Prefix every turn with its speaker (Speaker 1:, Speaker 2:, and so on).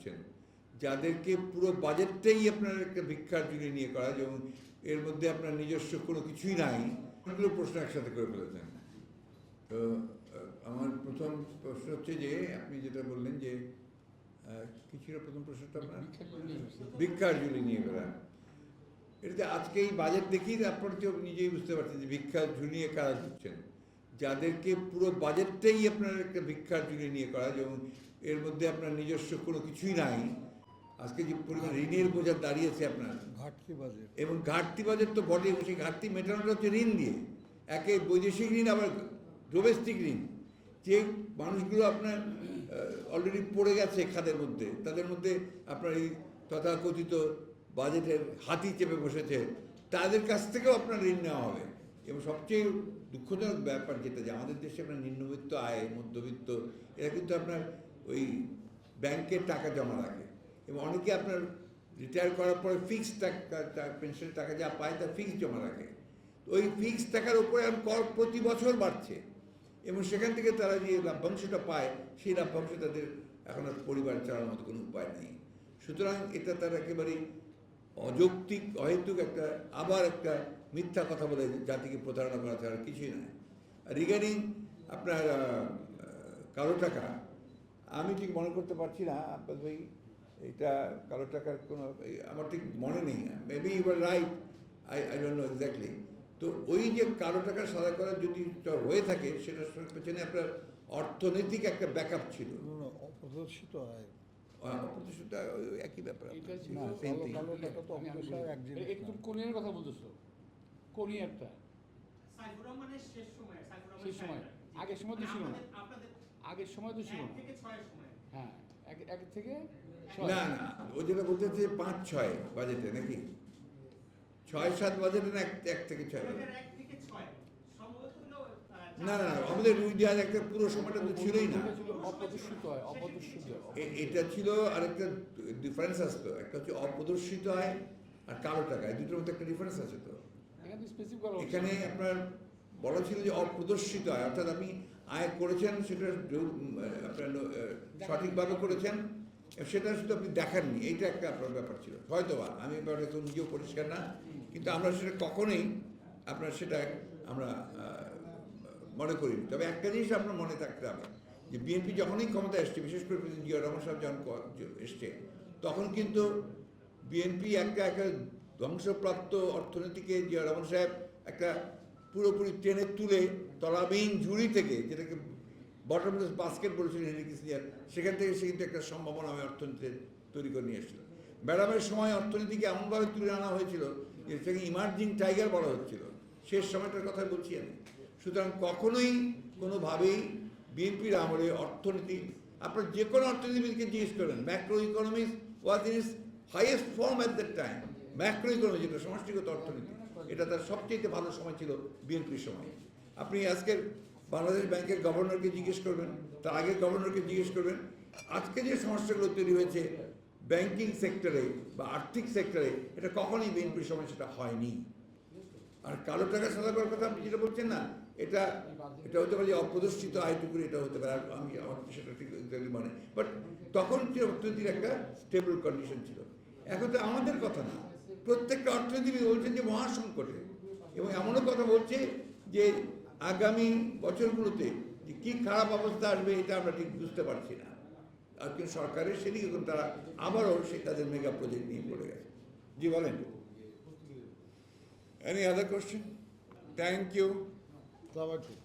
Speaker 1: করছেন। যাদেরকে পুরো বাজেটটাই আপনার একটা ভিক্ষার জন্য নিয়ে করা এবং এর মধ্যে আপনার নিজস্ব কোনো কিছুই নাই অনেকগুলো প্রশ্ন একসাথে করে ফেলেছেন। তো আমার প্রথম প্রশ্ন হচ্ছে যে আপনি যেটা বললেন যে আহ, কি ছিল প্রথম প্রশ্নটা আপনার? ভিক্ষার ঝুলি নিয়ে করা। এটাতে আজকে এই বাজেট দেখেই আপনারা তো নিজেই বুঝতে পারছেন যে ভিক্ষার ঝুলিয়ে কারা দিচ্ছেন। যাদেরকে পুরো বাজেটটাই আপনার একটা ভিক্ষার ঝুলি নিয়ে করা যেমন এর মধ্যে আপনার নিজস্ব কোনো কিছুই নাই। আজকে যে পরিমাণ ঋণের বোঝা দাঁড়িয়েছে আপনার।
Speaker 2: ঘাটতি বাজেট।
Speaker 1: এবং ঘাটতি বাজেট তো বটে সেই ঘাটতি মেটানোটা হচ্ছে ঋণ দিয়ে। একে বৈদেশিক ঋণ আবার ডোমেস্টিক ঋণ। যে মানুষগুলো আপনার অলরেডি পড়ে গেছে খাদের মধ্যে তাদের মধ্যে আপনার এই তথাকথিত বাজেটের হাতি চেপে বসেছে তাদের কাছ থেকেও আপনার ঋণ নেওয়া হবে। এবং সবচেয়ে দুঃখজনক ব্যাপার যেটা যে আমাদের দেশে আপনার নিম্নবিত্ত আয়, মধ্যবিত্ত, এরা কিন্তু আপনার ওই ব্যাংকে টাকা জমা রাখে। এবং অনেকে আপনার রিটায়ার করার পরে ফিক্সড টাকা পেনশনের টাকা যা পায় তা ফিক্সড জমা রাখে। ওই ফিক্সড টাকার উপরে এখন কর প্রতি বছর বাড়ছে। এবং সেখান থেকে তারা যে লাভ্যাংশটা পায়, সেই লাভ্যাংশ তাদের এখন আর পরিবার চালানোর মতো কোনো উপায় নেই। সুতরাং এটা তারা একেবারেই অযৌক্তিক, অহেতুক একটা, আবার একটা মিথ্যা কথা বলে জাতিকে প্রতারণা করা ছাড়া কিছুই নয়। রিগার্ডিং আপনার কালো টাকা, আমি ঠিক মনে করতে পারছি না, আব্বাস ভাই, এটা কালো টাকার কোনো আমার ঠিক মনে নেই। Maybe you are right I I don't know exactly তো ওই যে কালো টাকা সাদা করার যদি হয়ে থাকে, সেটার পেছনে আপনার অর্থনৈতিক একটা ব্যাকআপ ছিল।
Speaker 2: অপ্রদর্শিত
Speaker 1: ওই একই ব্যাপার
Speaker 3: এটা ছিল
Speaker 2: না,
Speaker 1: same
Speaker 2: কালো
Speaker 1: thing.
Speaker 2: কালো টাকা তো
Speaker 3: আমি- আমি
Speaker 2: অপ্রদর্শিত এক জিনিস
Speaker 3: এটা তুমি কোরিয়ার কথা বলতেছো? কোরিয়ারটা
Speaker 4: শেষ সময়ে।
Speaker 3: আগের সময় তো ছিল না। আগের সময় তো ছিল না। হ্যাঁ এক এক থেকে।
Speaker 1: না না ও যেটা বলতে চাচ্ছে পাঁচ ছয় বাজেটে নাকি? ছয় সাত বাজেটে না এক এক থেকে ছয় বাজেট
Speaker 4: ওইটার এক থেকে ছয় সম্ভবত হলো আহ,
Speaker 1: না না আমাদের রুই দেওয়ার একটা পুরো সময়টা তো ছিলই না।
Speaker 3: এটা ছিল অপ্রদর্শিত হয়। অপ্রদর্শিত
Speaker 1: এ- এটা ছিল আরেকটা ডিফারেন্স আসতো। একটা হচ্ছে অপ্রদর্শিত আয় আর কালো টাকা এই দুটোর মধ্যে একটা ডিফারেন্স আছে তো।
Speaker 3: এখানে
Speaker 1: আপনার বলা ছিল যে অপ্রদর্শিত আয় অর্থাৎ আপনি আয় করেছেন সেটা আপনার সঠিকভাবে করেছেন সেটা শুধু আপনি দেখাননি এইটা একটা আপনার ব্যাপার ছিল। হয়তো বা আমি ব্যাপারটা তো নিজেও পরিষ্কার না কিন্তু আমরা সেটা কখনোই আপনার সেটা আমরা মনে করিনি। তবে একটা জিনিস আপনার মনে থাকতে হবে, যে বিএনপি যখনই ক্ষমতা এসছে, বিশেষ করে জিয়া রহমান সাহেব যখন এসছে, তখন কিন্তু বিএনপি একটা একটা ধ্বংসপ্রাপ্ত অর্থনীতিকে জিয়া রহমান সাহেব একটা পুরোপুরি টেনে তুলে তলাবিহীন ঝুড়ি থেকে, যেটাকে বটমলেস বাস্কেট বলেছিলেন হেনরি কিসিঞ্জার সেখান থেকে সে কিন্তু একটা সম্ভাবনাময় অর্থনীতি তৈরি করে নিয়ে এসেছিল। ম্যাডামের সময় অর্থনীতিকে এমনভাবে তুলে আনা হয়েছিল, যে সেটাকে ইমার্জিং টাইগার বলা হচ্ছিল। শেষ সময়টার কথা বলছি আমি। সুতরাং কখনোই কোনোভাবেই বিএনপির আমলে অর্থনীতি, আপনার যে কোনো অর্থনীতিবিদকে জিজ্ঞেস করেন macro economics was in is highest form at that time macro economy যেটা সমষ্টিগত অর্থনীতি, এটা তার সবচেয়ে ভালো সময় ছিল বিএনপির সময়। আপনি আজকের বাংলাদেশ ব্যাংকের গভর্নরকে জিজ্ঞেস করবেন, তার আগের গভর্নরকে জিজ্ঞেস করবেন, আজকে যে সমস্যাগুলো তৈরি হয়েছে ব্যাংকিং সেক্টরে বা আর্থিক সেক্টরে, এটা কখনোই বিএনপির সময় সেটা হয়নি। আর কালো টাকা সাদা করার কথা আপনি যেটা বলছেন না এটা এটা হতে পারে যে অপ্রদর্শিত আয়টুকুর এটা হতে পারে আমি আমার সেটা ঠিক মানে। বাট তখন যে অর্থনীতির একটা স্টেবল কন্ডিশন ছিল। এখন তো আমাদের কথা না। প্রত্যেকটা অর্থনীতিবিদ বলছেন যে মহাসংকটে। এবং এমনও কথা বলছে যে আগামী বছরগুলোতে যে কী খারাপ অবস্থা আসবে এটা আমরা ঠিক বুঝতে পারছি না। আর কিন্তু সরকারের সেদিকে এখন তারা আবারও সে তাদের মেগা প্রজেক্ট নিয়ে পড়ে গেছে। জি বলেন। Any other question? Thank you.
Speaker 2: তবে ঠিক